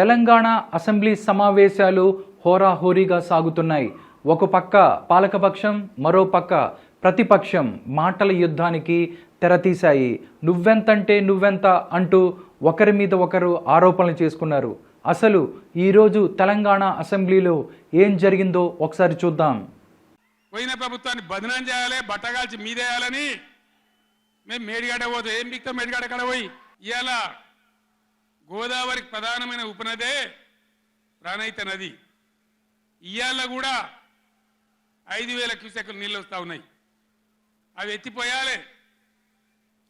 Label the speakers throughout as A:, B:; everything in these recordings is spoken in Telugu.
A: తెలంగాణ అసెంబ్లీ సమావేశాలు హోరాహోరీగా సాగుతున్నాయి. ఒక పక్క పాలకపక్షం మరో పక్క ప్రతిపక్షం మాటల యుద్ధానికి తెరతీశాయి. నువ్వెంతంటే నువ్వెంత అంటూ ఒకరి మీద ఒకరు ఆరోపణలు చేసుకున్నారు. అసలు ఈరోజు తెలంగాణ అసెంబ్లీలో ఏం జరిగిందో ఒకసారి చూద్దాం.
B: పోయిన ప్రభుత్వాన్ని బదనం చేయాలి బట్టగాల్చి మీదేయాలని. మేము మేడిగాడ పోతే ఏం బిక్తాం మేడిగాడ కడ పోయి? ఇలా గోదావరికి ప్రధానమైన ఉపనదే ప్రాణహిత నది. ఇవాళ కూడా ఐదు వేల క్యూసెక్లు నీళ్ళు వస్తూ ఉన్నాయి. అవి ఎత్తిపోయాలి.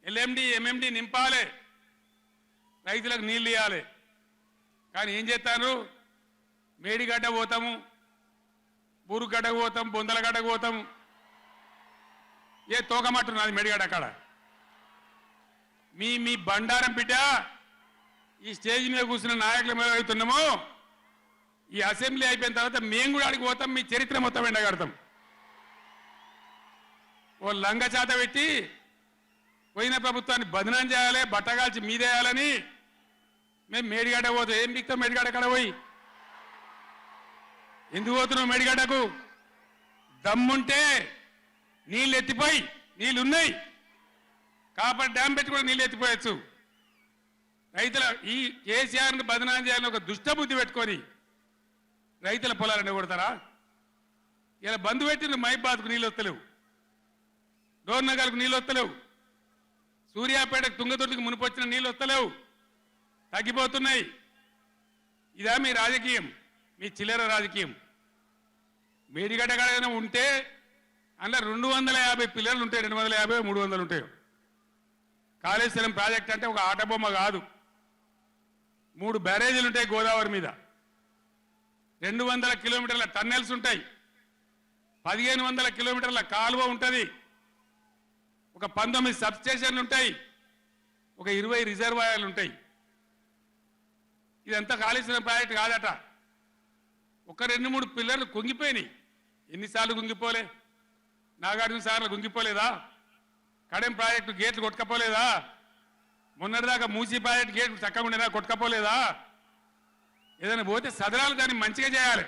B: ఎల్ఎండి ఎంఎండి నింపాలి. రైతులకు నీళ్ళు ఇవ్వాలి కానీ ఏం చేస్తాను మేడిగడ్డ పోతాము బూరుగడ్డకు పోతాం బొందలగడ్డకు పోతాం. ఏ తోకమట్టు నాది మెడిగడ్డ అక్కడ మీ మీ బండారం బిడ్డ ఈ స్టేజ్ మీద కూర్చున్న నాయకులు మేము అవుతున్నామో ఈ అసెంబ్లీ అయిపోయిన తర్వాత మేము కూడా అడిగి పోతాం మీ చరిత్ర మొత్తం ఎండగడతాం. ఓ లంగ చేత పెట్టి పోయిన ప్రభుత్వాన్ని బదనం చేయాలి బట్టగాల్చి మీదేయాలని మేము మేడిగడ్డ పోతాం. ఏం బిక్తాం మేడిగడ్డ కడ పోయి? ఎందుకు పోతున్నావు మేడిగడ్డకు? దమ్ముంటే నీళ్ళు ఎత్తిపోయి నీళ్ళు ఉన్నాయి కాబట్టి డ్యామ్ పెట్టి కూడా నీళ్ళు ఎత్తిపోయచ్చు. రైతుల ఈ కేసీఆర్ని బదనాం చేయాలని ఒక దుష్టబుద్ధి పెట్టుకొని రైతుల పొలాలను కొడతారా ఇలా బంధు పెట్టిన మైబాద్కు నీళ్ళు వస్తలేవు. డోర్నగర్కు నీళ్ళు వస్తలేవు. సూర్యాపేటకు తుంగతుర్తికి మునిపొచ్చిన నీళ్ళు వస్తలేవు. తగ్గిపోతున్నాయి. ఇదా మీ రాజకీయం మీ చిల్లర రాజకీయం. మేడిగడ్డ కాడైనా ఉంటే అందులో రెండు వందల యాభై పిల్లలు ఉంటాయి రెండు వందల యాభై మూడు వందలు ఉంటాయి. కాళేశ్వరం ప్రాజెక్ట్ అంటే ఒక ఆట బొమ్మ కాదు. మూడు బ్యారేజీలు ఉంటాయి గోదావరి మీద. రెండు వందల కిలోమీటర్ల టన్నెల్స్ ఉంటాయి. పదిహేను వందల కిలోమీటర్ల కాలువ ఉంటుంది. ఒక పంతొమ్మిది సబ్స్టేషన్లు ఉంటాయి. ఒక ఇరవై రిజర్వాయర్లు ఉంటాయి. ఇదంతా కాళేశ్వరం ప్రాజెక్ట్ కాదట. ఒక రెండు మూడు పిల్లర్లు కుంగిపోయినాయి. ఎన్నిసార్లు కుంగిపోలే? నాగార్జున సార్లు కుంగిపోలేదా? కడెం ప్రాజెక్టు గేట్లు కొట్టుకపోలేదా? మొన్నటిదాకా మూసీ గేట్ చక్కగా ఉండేదా? కొట్టుకపోలేదా? ఏదైనా పోతే సదరాలు దాన్ని మంచిగా చేయాలి.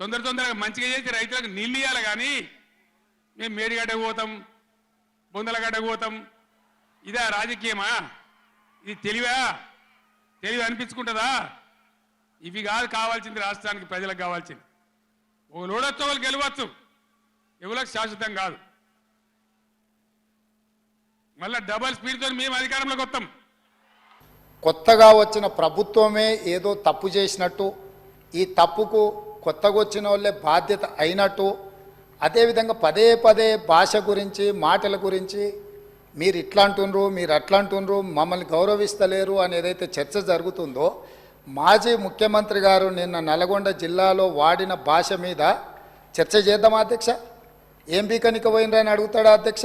B: తొందర తొందరగా మంచిగా చేసి రైతులకు నీళ్ళు ఇవ్వాలి కానీ మేము మేడిగడ్డకు పోతాం బొందలగడ్డకు పోతాం. ఇదా రాజకీయమా? ఇది తెలివా? తెలివి అనిపించుకుంటుందా? ఇవి కాదు కావాల్సింది రాష్ట్రానికి ప్రజలకు కావాల్సింది. ఒక లోడొచ్చు వాళ్ళు గెలవచ్చు. ఎవరికి శాశ్వతం కాదు. మళ్ళా డబల్ స్పీడ్తో మేము అధికారంలోకి వస్తాం
C: కొత్తగా వచ్చిన ప్రభుత్వమే ఏదో తప్పు చేసినట్టు ఈ తప్పుకు కొత్తగా వచ్చిన వాళ్ళే బాధ్యత అయినట్టు అదేవిధంగా పదే పదే భాష గురించి మాటల గురించి మీరు ఇట్లా అంటుండ్రు మీరు అట్లా అంటుండ్రు మమ్మల్ని గౌరవిస్తలేరు అనేదైతే చర్చ జరుగుతుందో మాజీ ముఖ్యమంత్రి గారు నిన్న నల్గొండ జిల్లాలో వాడిన భాష మీద చర్చ చేద్దామా అధ్యక్ష? ఏం బీకనిక పోయినరా అని అడుగుతాడా అధ్యక్ష?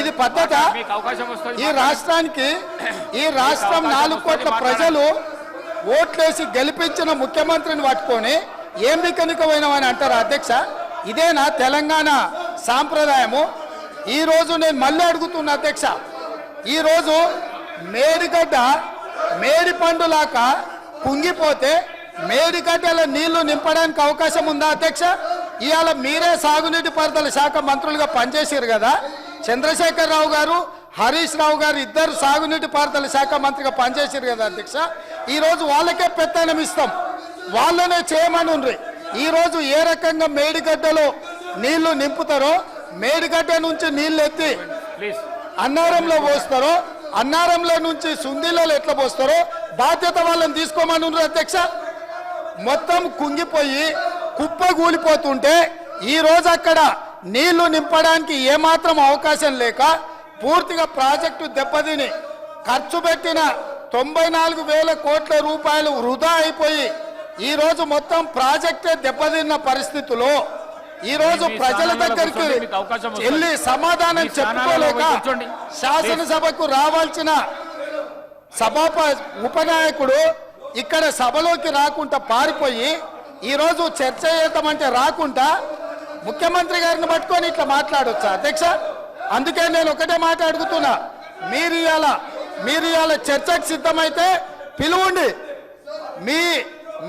C: ఇది పద్ధత. ఈ రాష్ట్రానికి ఈ రాష్ట్రం నాలుగు కోట్ల ప్రజలు ఓట్లేసి గెలిపించిన ముఖ్యమంత్రిని పట్టుకొని ఏం బిక్కనిక పోయినామని అంటారా అధ్యక్ష? ఇదేనా తెలంగాణ సాంప్రదాయము? ఈరోజు నేను మళ్ళీ అడుగుతున్నా అధ్యక్ష. ఈరోజు మేడిగడ్డ మేడి పండులాక కుంగిపోతే మేడిగడ్డల నీళ్ళు నింపడానికి అవకాశం ఉందా అధ్యక్ష? ఇవాళ మీరే సాగునీటి పారుదల శాఖ మంత్రులుగా పనిచేసారు కదా. చంద్రశేఖర్ రావు గారు హరీష్ రావు గారు ఇద్దరు సాగునీటి పారుదల శాఖ మంత్రిగా పనిచేసారు కదా అధ్యక్ష. ఈరోజు వాళ్ళకే పెత్తనం ఇస్తాం. వాళ్ళనే చేయమని ఉండ్రి. ఈరోజు ఏ రకంగా మేడిగడ్డలో నీళ్ళు నింపుతారో మేడిగడ్డ నుంచి నీళ్ళు ఎత్తి అన్నారంలో పోస్తారో అన్నారంలో నుంచి సుందీలలో ఎట్లా పోస్తారో బాధ్యత వాళ్ళని తీసుకోమని ఉన్నారు అధ్యక్ష. మొత్తం కుంగిపోయి కుప్ప కూలిపోతుంటే ఈ రోజు అక్కడ నీళ్ళు నింపడానికి ఏమాత్రం అవకాశం లేక పూర్తిగా ప్రాజెక్టు దెబ్బతిని ఖర్చు పెట్టిన తొంభై నాలుగు వేల కోట్ల రూపాయలు వృధా అయిపోయి ఈ రోజు మొత్తం ప్రాజెక్టే దెబ్బతిన్న పరిస్థితిలో ఈ రోజు
D: మీ
C: ప్రజల దగ్గరికి. వెళ్ళి సమాధానం చెప్పుకోలేక. శాసనసభకు రావాల్సిన సభాప ఉపనాయకుడు ఇక్కడ సభలోకి రాకుండా పారిపోయి ఈరోజు చర్చ చేద్దామంటే రాకుండా ముఖ్యమంత్రి గారిని పట్టుకొని ఇట్లా మాట్లాడొచ్చా అధ్యక్ష? అందుకే నేను ఒకటే మాట అడుగుతున్నా. మీరు ఇవాళ మీరు ఇవాళ చర్చకు సిద్ధమైతే పిలువండి. మీ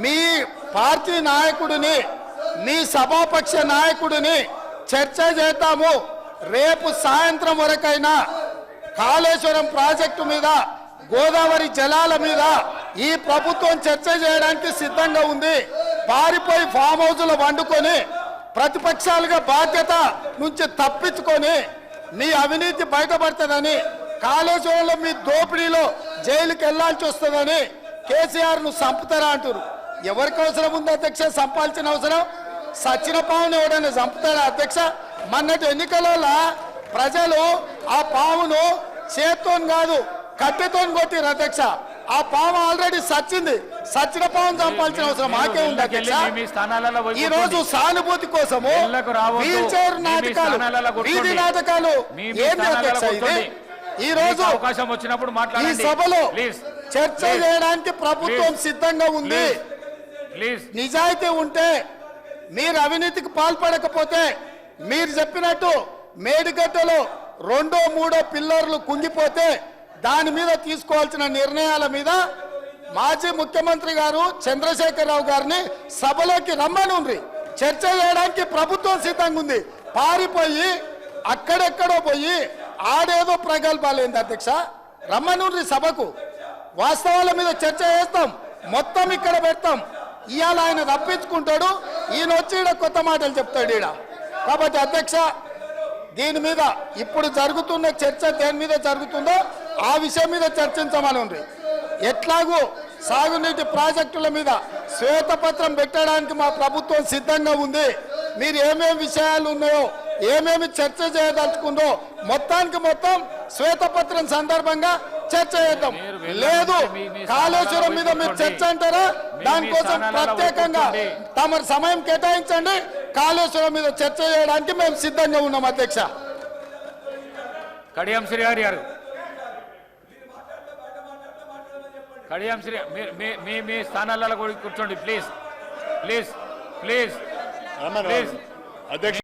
C: మీ పార్టీ నాయకుడిని మీ సభాపక్ష నాయకుడిని చర్చ చేద్దాము. రేపు సాయంత్రం వరకైనా కాళేశ్వరం ప్రాజెక్టు మీద గోదావరి జలాల మీద ఈ ప్రభుత్వం చర్చ చేయడానికి సిద్ధంగా ఉంది. పారిపోయి ఫామ్ హౌజ్లో వండుకొని ప్రతిపక్షాలుగా బాధ్యత నుంచి తప్పించుకొని మీ అవినీతి బయటపడుతుందని కాళేశ్వరంలో మీ దోపిడీలో జైలుకి వెళ్ళాల్సి వస్తుందని కేసీఆర్ను చంపుతారా అంటారు ఎవరికి అవసరం ఉంది అధ్యక్ష? చంపాల్సిన అవసరం? సచిన పావును ఎవడైనా చంపుతారా అధ్యక్ష? మొన్నటి ఎన్నికలలో ప్రజలు ఆ పావును చేత్తో కాదు కట్టెతో కొట్టిరు అధ్యక్ష. ఆ పాము ఆల్రెడీ సచ్చింది సచిన పావును చంపాల్సిన అవసరం మాకే ఉంది అధ్యక్ష ఈ రోజు. సానుభూతి కోసము. వీల్ చైర్ నాటకాలు. వీధి నాటకాలు
D: స్థానాలలో
C: అధ్యక్ష ఇది. ఈ రోజు
D: అవకాశం వచ్చినప్పుడు
C: ఈ సభలో చర్చ. చేయడానికి ప్రభుత్వం. సిద్ధంగా ఉంది
D: ప్లీజ్
C: నిజాయితీ ఉంటే మీరు అవినీతికి పాల్పడకపోతే మీరు చెప్పినట్టు మేడిగడ్డలో రెండో మూడో పిల్లర్లు కుంగిపోతే దాని మీద తీసుకోవాల్సిన నిర్ణయాల మీద మాజీ ముఖ్యమంత్రి గారు చంద్రశేఖరరావు గారిని సభలోకి రమ్మనుండ్రి. చర్చ చేయడానికి ప్రభుత్వం సిద్ధంగా ఉంది పారిపోయి అక్కడెక్కడో పోయి ఆడేదో ప్రగల్భాలేంది అధ్యక్ష. రమ్మనుండ్రి సభకు. వాస్తవాల మీద చర్చ చేస్తాం. మొత్తం ఇక్కడ పెడతాం. ఇవాళ ఆయన తప్పించుకుంటాడు ఈయన వచ్చి ఈడ కొత్త మాటలు చెప్తాడు ఈడ. కాబట్టి అధ్యక్ష దీని మీద ఇప్పుడు జరుగుతున్న చర్చ దేని మీద జరుగుతుందో ఆ విషయం మీద చర్చించమని ఉంది ఎట్లాగూ సాగునీటి ప్రాజెక్టుల మీద శ్వేతపత్రం పెట్టడానికి మా ప్రభుత్వం సిద్ధంగా ఉంది. మీరు ఏమేమి విషయాలు ఉన్నాయో ఏమేమి చర్చ చేయదలుచుకుందో మొత్తానికి మొత్తం శ్వేతపత్రం సందర్భంగా చర్చ చేద్దాం. లేదు కాళేశ్వరం మీద మీరు చర్చ అంటారా? దానికోసం ప్రత్యేకంగా. తమరు సమయం కేటాయించండి. కాళేశ్వరం మీద చర్చ చేయడానికి మేము సిద్ధంగా ఉన్నాం అధ్యక్ష.
D: కడియం శ్రీహరి గారు. కడియం శ్రీ మీ- మీ- స్థానాలలో కూడా కూర్చోండి ప్లీజ్ ప్లీజ్ ప్లీజ్ ప్లీజ్
E: అధ్యక్ష